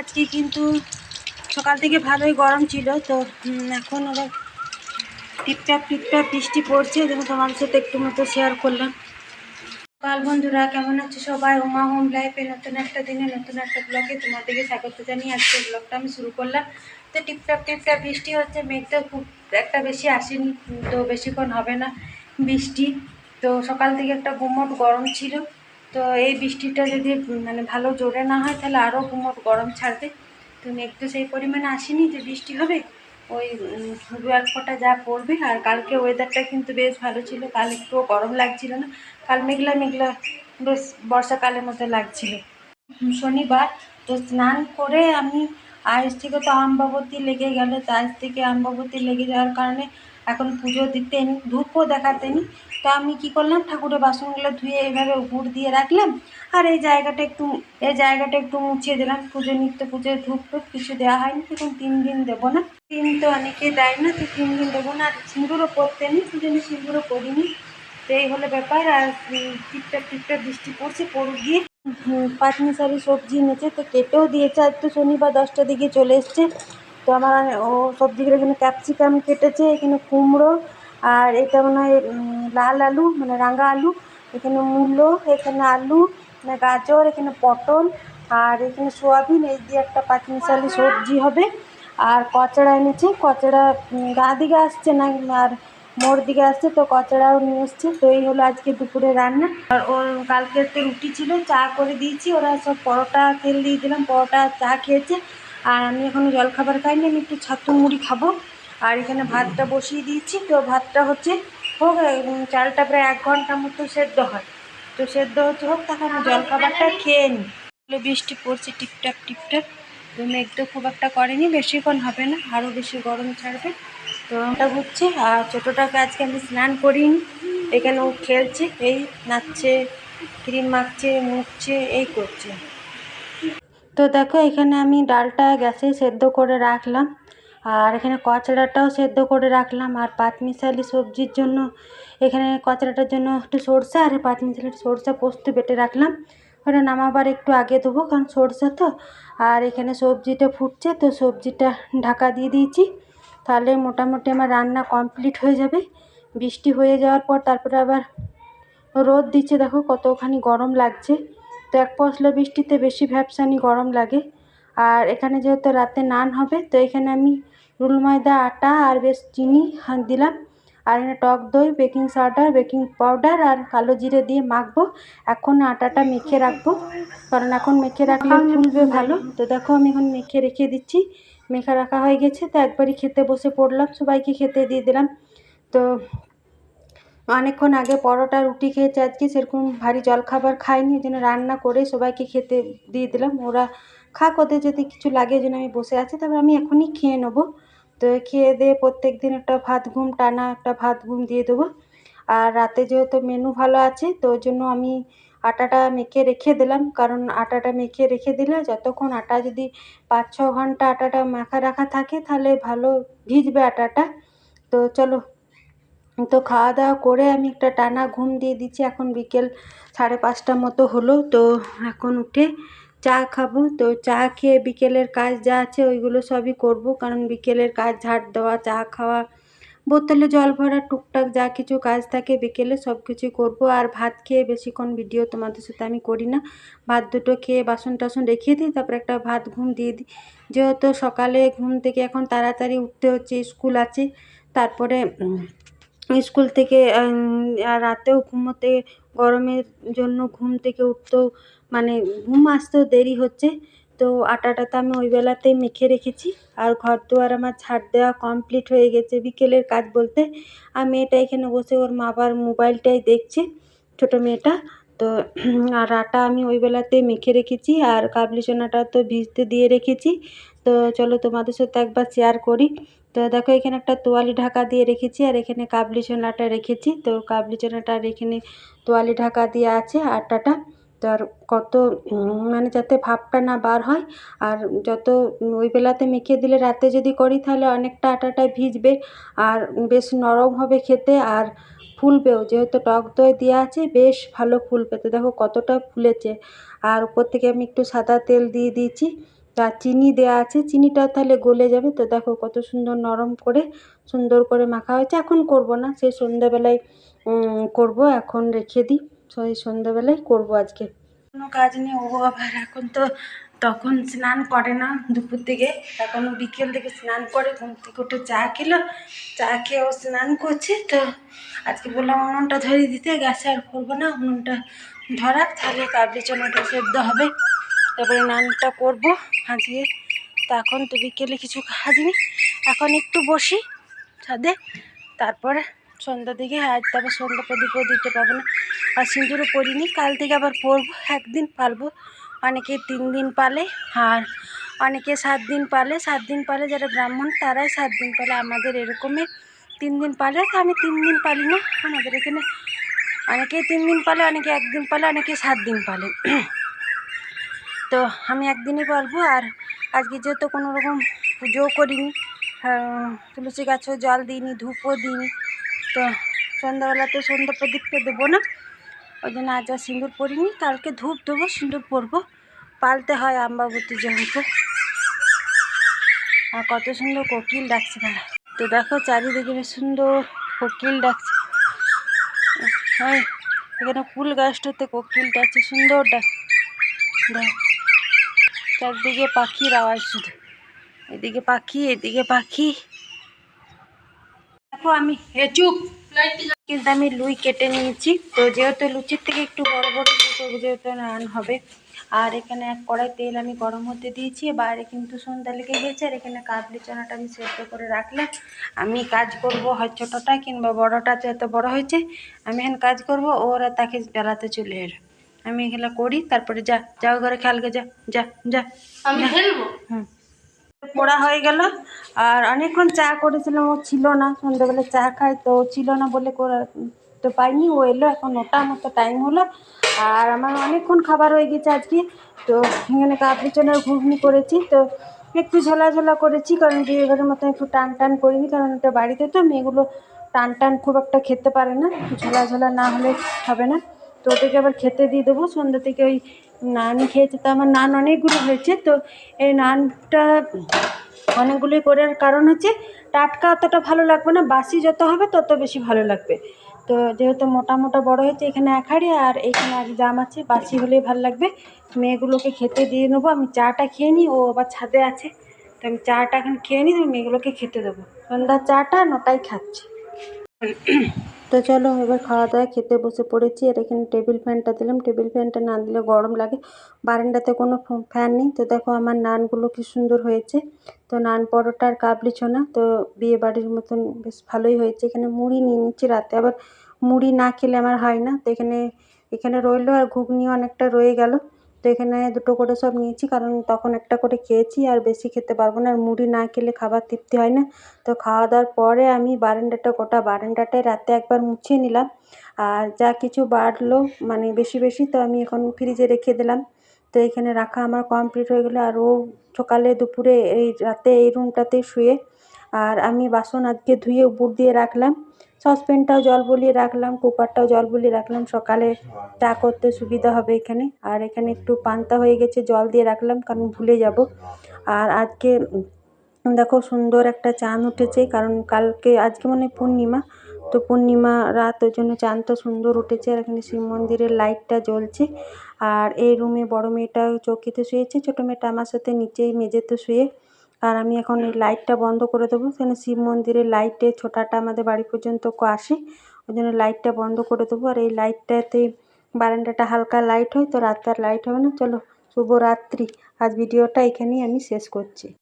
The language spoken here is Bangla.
আজকে কিন্তু সকাল থেকে ভালোই গরম ছিল, তো এখন আবার টিপটাপ টিপটাপ বৃষ্টি পড়ছে যেন তোমাদের সাথে একটু মতো শেয়ার করলাম। কাল বন্ধুরা, কেমন আছে সবাই? উমা হোম লাইফে নতুন একটা দিনে, নতুন একটা ব্লগে তোমাদেরকে স্বাগত জানিয়ে আজকে ব্লগটা আমি শুরু করলাম। তো টিপটাপ টিপটাপ বৃষ্টি হচ্ছে, মেঘ তো খুব একটা বেশি আসেনি, তো বেশিক্ষণ হবে না বৃষ্টি। তো সকাল থেকে একটা গুমট গরম ছিল। তো এই বৃষ্টিটা যদি মানে ভালো জোরে না হয়, তাহলে আরও গুমট গরম ছাড়বে। তো মেঘ তো সেই পরিমাণে আসেনি যে বৃষ্টি হবে। ওই দু এক ফোঁটা যা পড়বে। আর কালকে ওয়েদারটা কিন্তু বেশ ভালো ছিল। কাল একটুও গরম লাগছিল না। কাল মেঘলা মেঘলা, বেশ বর্ষাকালের মতো লাগছিল। শনিবার। তো স্নান করে আমি আজ থেকে তো আমবাবতী লেগে গেল। তো আজ থেকে আমবাবতী লেগে যাওয়ার কারণে এখন পুজো দিতে নি ধূপও দেখাতেনি। তো আমি কি করলাম ঠাকুরের বাসনগুলো ধুয়ে এইভাবে উপর দিয়ে রাখলাম। আর এই জায়গাটা একটু এই জায়গাটা একটু মুছিয়ে দিলাম। পুজো নিত্য পুজোয় ধূপ টুপ কিছু দেওয়া হয়নি। এখন তিন দিন দেবো না। তিন তো অনেকে দেয় না তো তিন দিন দেবো না। আর সিঁদুরও পরতে নি পুজো নিয়ে সিঁদুরও করিনি। এই হলো ব্যাপার। আর উম, টিপটাপ টিপটাপ বৃষ্টি পড়ছে পড়ুক গিয়ে। পাঁচমিশালি সবজি এনেছে তো কেটেও দিয়েছে। আর তো শনিবার দশটার দিকে চলে এসছে। তো আমার ও সবজিগুলো এখানে ক্যাপসিকাম কেটেছে, এখানে কুমড়ো আর এটা মনে হয় লাল আলু মানে রাঙা আলু, এখানে মূলো, এখানে আলু, এখানে গাজর, এখানে পটল আর এখানে সোয়াবিন, এই দিয়ে একটা পাঁচমিশালি সবজি হবে। আর কচড়া এনেছে, কচড়া গা দিকে আসছে না, আর মোড় দিকে আসছে, তো কচড়াও নিয়ে এসছে। তো এই হলো আজকে দুপুরে রান্না। আর ওর কালকে তো রুটি ছিল, চা করে দিয়েছি, ওরা সব পরোটা তেল দিয়ে দিলাম, পরোটা চা খেয়েছে। আর আমি এখনও জলখাবার খাইনি, আমি একটু ছাত্র মুড়ি খাব। আর এখানে ভাতটা বসিয়ে দিয়েছি, তো ভাতটা হচ্ছে হোক চালটা প্রায় এক ঘণ্টা মতো সেদ্ধ হয়। তো সেদ্ধ হচ্ছে হোক তখন আমি জলখাবারটা খেয়ে নিই। বৃষ্টি পড়ছে, টিপটাপ টিপটাপ। তো মেঘ তো খুব একটা করেনি, বেশিক্ষণ হবে না আরও বেশি গরম ছাড়বে। তো ওটা ঘুরছে আর ছোটোটাকে আজকে আমি স্নান করিনি, এখানে ও খেলছে, এই নাচছে, ক্রিম মাখছে, মুখছে, এই করছে। তো দেখো এখানে আমি ডালটা গ্যাসে সেদ্ধ করে রাখলাম। আর এখানে কচড়াটাও সেদ্ধ করে রাখলাম। আর পাতমিশালি সবজির জন্য এখানে কচড়াটার জন্য একটু সরষে আর পাতমিশালি সরষা পোস্ত বেটে রাখলাম। ওটা নামাবার একটু আগে দেবো, কারণ সরষে তো। আর এখানে সবজিটা ফুটছে, তো সবজিটা ঢাকা দিয়ে দিয়েছি। তাহলে মোটামুটি আমার রান্না কমপ্লিট হয়ে যাবে। বৃষ্টি হয়ে যাওয়ার পর তারপরে আবার রোদ দিচ্ছে, দেখো কতখানি গরম লাগছে। তো এক পশলা বৃষ্টিতে বেশি ভ্যাপসানি গরম লাগে। আর এখানে যেহেতু রাতে নান হবে, তো এখানে আমি রুল ময়দা, আটা আর বেশ চিনি দিলাম। আর এখানে টক দই, বেকিং সোডা, বেকিং পাউডার আর কালো জিরে দিয়ে মাখবো। এখন আটাটা মেখে রাখব, কারণ এখন মেখে রাখলে ফুলবে ভালো। তো দেখো আমি এখন মেখে রেখে দিচ্ছি, মেখে রাখা হয়ে গেছে। তো একবারই খেতে বসে পড়লাম, সবাইকে খেতে দিয়ে দিলাম। তো অনেকক্ষণ আগে পরোটা, রুটি খেয়েছে আজকে সেরকম ভারী জলখাবার খাইনি ওই জন্য রান্না করে সবাইকে খেতে দিয়ে দিলাম। ওরা খাক, ওদের যদি কিছু লাগে ওই জন্য আমি বসে আছি। তারপর আমি এখনই খেয়ে নেব। তো খেয়ে দিয়ে প্রত্যেক দিন একটা ভাত ঘুম টানা একটা ভাত ঘুম দিয়ে দেবো। আর রাতে যেহেতু মেনু ভালো আছে, তো ওই জন্য আমি আটাটা মেখে রেখে দিলাম। কারণ আটাটা মেখে রেখে দিলে যতক্ষণ আটা যদি পাঁচ ছ ঘণ্টা আটাটা মাখা রাখা থাকে, তাহলে ভালো ভিজবে আটাটা। তো চলো তো খাওয়া দাওয়া করে আমি একটা টানা ঘুম দিয়ে দিচ্ছি এখন বিকেল সাড়ে পাঁচটা মতো হলো। তো এখন উঠে চা খাব। তো চা খেয়ে বিকেলের কাজ যা আছে ওইগুলো সবই করব। কারণ বিকেলের কাজ ঝাড় দেওয়া, চা খাওয়া, বোতলে জল ভরা, টুকটাক যা কিছু কাজ থাকে বিকেলে সব কিছুই করব। আর ভাত খেয়ে বেশিক্ষণ ভিডিও তোমাদের সাথে আমি করি না। ভাত দুটো খেয়ে বাসন টাসন রেখে দিই, তারপরে একটা ভাত ঘুম দিয়ে দিই। যেহেতু সকালে ঘুম থেকে এখন তাড়াতাড়ি উঠতে হচ্ছে, স্কুল আছে। তারপরে স্কুল থেকে রাতেও ঘুমোতে, গরমের জন্য ঘুম থেকে উঠতেও মানে ঘুম আসতেও দেরি হচ্ছে। তো আটাটা তো আমি ওই বেলাতেই মেখে রেখেছি। আর ঘর দুয়ার আমার ঝাড় দেওয়া কমপ্লিট হয়ে গেছে বিকেলের কাজ বলতে। আর মেয়েটা এখানে বসে, ওর মা আবার মোবাইলটাই দেখছে, ছোটো মেয়েটা। তো, আর আটা আমি ওই বেলাতেই মেখে রেখেছি, আর কাবলি চনাটা তো ভিজতে দিয়ে রেখেছি। তো চলো তোমাদের সাথে একবার শেয়ার করি। তো দেখো এখানে একটা তোয়ালি ঢাকা দিয়ে রেখেছি, আর এখানে কাবলি চনাটা রেখেছি। তো কাবলি চোনাটা আর এখানে তোয়ালি ঢাকা দিয়ে আছে আটাটা তো আর কত মানে যাতে ভাপটা না বার হয়, আর যত ওই বেলাতে মেখে দিলে রাতে যদি করি তাহলে অনেকটা আটাটা ভিজবে, আর বেশ নরম হবে খেতে আর ফুলবেও। যেহেতু টক দই দেওয়া আছে, বেশ ভালো ফুলবে। তো দেখো কতটা ফুলেছে। আর উপর থেকে আমি একটু সাদা তেল দিয়ে দিয়েছি। আর চিনি দেওয়া আছে, চিনিটাও তাহলে গলে যাবে। তো দেখো কত সুন্দর নরম করে সুন্দর করে মাখা হয়েছে। এখন করব না, সেই সন্ধ্যাবেলায় করব। এখন রেখে দিই, সেই সন্ধ্যাবেলায় করব আজকে। কোনো কাজ নেই, ও আবার এখন তো তখন স্নান করে না দুপুর থেকে। এখন বিকেল থেকে স্নান করে, ঘুম থেকে উঠে চা খেলো। চা খেয়ে ও স্নান করছে, তো আজকে বললাম উনুনটা ধরিয়ে দিতে, গ্যাসে আর করব না, উনুনটা ধরাক, তাহলে কাবলি চনাটা সেদ্ধ হবে। তারপরে নানটা করব ভাজিয়ে তা এখন তো বিকেলে কিছু কাজ নেই এখন একটু বসি ছাদে। তারপরে সন্ধ্যা দিকে আজ তারপর সন্ধ্যা প্রদীপও দিতে পারব না। আর সিঁদুরও পরিনি কাল থেকে আবার পরবো, একদিন পালবো। অনেকে তিন দিন পালে আর অনেকে সাত দিন পালে। সাত দিন পালে যারা ব্রাহ্মণ, তারাই সাত দিন পালে। আমাদের এরকমই তিন দিন পালে। আমি তিন দিন পালি না। আমাদের এখানে অনেকে তিন দিন পালে, অনেকে একদিন পালে, অনেকে সাত দিন পালে। তো আমি একদিনই পারব আর আজকে যেহেতু কোনো রকম পুজোও করিনি তুলসী গাছও জল দিইনি, ধূপও দিইনি, তো সন্ধ্যাবেলা তো সন্ধ্যা প্রদীপটা দেবো না, ওই জন্য আজ আর সিঁদুর পরিনি, কালকে ধূপ দেবো, সিঁদুর পরবো, পালতে হয় আম্বাবতী যেহেতু আর কত সুন্দর কোকিল ডাকছে তারা। তো দেখো চারিদিকে সুন্দর কোকিল ডাকছে। হ্যাঁ এখানে ফুল গাছটাতে কোকিল ডাকছে সুন্দর ডাক দেখ। চারদিকে পাখির আওয়াজ। শুধু এদিকে পাখি এদিকে পাখি। দেখো আমি, এ চুপ। কিন্তু আমি লুই কেটে নিয়েছি। তো যেহেতু লুচির থেকে একটু বড় বড় করব যেহেতু রান হবে। আর এখানে এক কড়াই তেল আমি গরম হতে দিয়েছি। বাইরে কিন্তু সন্ধ্যা লেগে গেছে আর এখানে কাবলি চানাটা আমি সেদ্ধ করে রাখলাম। আমি কাজ করব হয় ছোটোটা কিংবা বড়টা যত বড় হয়েছে, আমি এখন কাজ করব। ওরা তাকে বেড়াতে চলে এলো। আমি এগুলো করি তারপরে যা যাও ঘরে খেয়ালকে যা যা যা। আমি খেলব হুম। পড়া হয়ে গেল আর অনেকক্ষণ চা করেছিলাম ও ছিল না সন্ধ্যেবেলা চা খাই তো ছিল না বলে তো পাইনি ও এলো এখন ওটা মতো টাইম হলো আর আমার অনেকক্ষণ খাবার হয়ে গেছে আজকে তো এখানে কাবলি চনার ঘুগনি করেছি তো একটু ঝোলা ঝোলা করেছি কারণ বিয়েঘরের মতো একটু টান টান করিনি কারণ ওটা বাড়িতে তো মেয়েগুলো টান টান খুব একটা খেতে পারে না ঝোলা ঝোলা না হলে হবে না। তো ওদেরকে আবার খেতে দিয়ে দেবো। সন্ধ্যা থেকে ওই নান খেয়েছে, তো আমার নান অনেকগুলো হয়েছে। তো এই নানটা অনেকগুলোই করার কারণ হচ্ছে, টাটকা অতটা ভালো লাগবে না, বাসি যত হবে তত বেশি ভালো লাগবে। তো যেহেতু মোটা মোটা বড় হয়েছে, এখানে এক হাড়ি আর এখানে এক জাম আছে, বাসি হলেই ভালো লাগবে। মেয়েগুলোকে খেতে দিয়ে নেব, আমি চাটা খেয়ে নিই, ও আবার ছাদে আছে। তো আমি চাটা এখন খেয়ে নিই মেয়েগুলোকে খেতে দেবো। সন্ধ্যার চাটা নটায় খাচ্ছি। তো চলো, এবার খাওয়া দাওয়া, খেতে বসে পড়েছি। আর এখানে টেবিল ফ্যানটা দিলাম। টেবিল ফ্যানটা না দিলে গরম লাগে। বারান্দাতে কোনো ফ্যান নেই। তো দেখো আমার নানগুলো কি সুন্দর হয়েছে। তো নান পরোটা আর কাবলি ছোনা। তো বিয়ে বাড়ির মতন বেশ ভালোই হয়েছে। এখানে মুড়ি নিয়ে নিচ্ছি রাতে। আবার মুড়ি না খেলে আমার হয় না। তো এখানে এখানে রইল আর ঘুগনি অনেকটা রয়ে গেল। তো এখানে দুটো করে সব নিয়েছি, কারণ তখন একটা করে খেয়েছি আর বেশি খেতে পারব না। আর মুড়ি না খেলে খাবার তৃপ্তি হয় না। তো খাওয়া দাওয়ার পরে আমি বারান্দাটা, গোটা বারান্দাটায় রাতে একবার মুছে নিলাম। আর যা কিছু বাড়লো মানে বেশি বেশি, তো আমি এখন ফ্রিজে রেখে দিলাম। তো এখানে রাখা আমার কমপ্লিট হয়ে গেলো। আর ও সকালে দুপুরে এই রাতে এই রুমটাতে শুয়ে, আর আমি বাসন আজকে ধুয়ে উপর দিয়ে রাখলাম। সসপ্যানটাও জল বলিয়ে রাখলাম, কুকারটাও জল বলিয়ে রাখলাম, সকালে চা করতে সুবিধা হবে এখানে। আর এখানে একটু পান্তা হয়ে গেছে, জল দিয়ে রাখলাম, কারণ ভুলে যাব। আর আজকে, দেখো সুন্দর একটা চাঁদ উঠেছে, কারণ কালকে, আজকে মনে পূর্ণিমা, তো পূর্ণিমা রাত, ওই জন্য চাঁদটা সুন্দর উঠেছে, আর এখানে শিব মন্দিরের লাইটটা জ্বলছে। আর এই রুমে বড় মেয়েটা চৌকিতে শুয়েছে, ছোটো মেয়েটা আমার সাথে নিচেই মেঝেতে শুয়ে। আর আমি এখন এই লাইটটা বন্ধ করে দেবো। সেখানে শিব মন্দিরের লাইটে ছোটাটা আমাদের বাড়ি পর্যন্ত আসে। ওই জন্য লাইটটা বন্ধ করে দেবো। আর এই লাইটটাতে বারান্দাটা হালকা লাইট হয়, তো রাতটা লাইট হবে না। চলো শুভরাত্রি আজ ভিডিওটা এখানেই আমি শেষ করছি।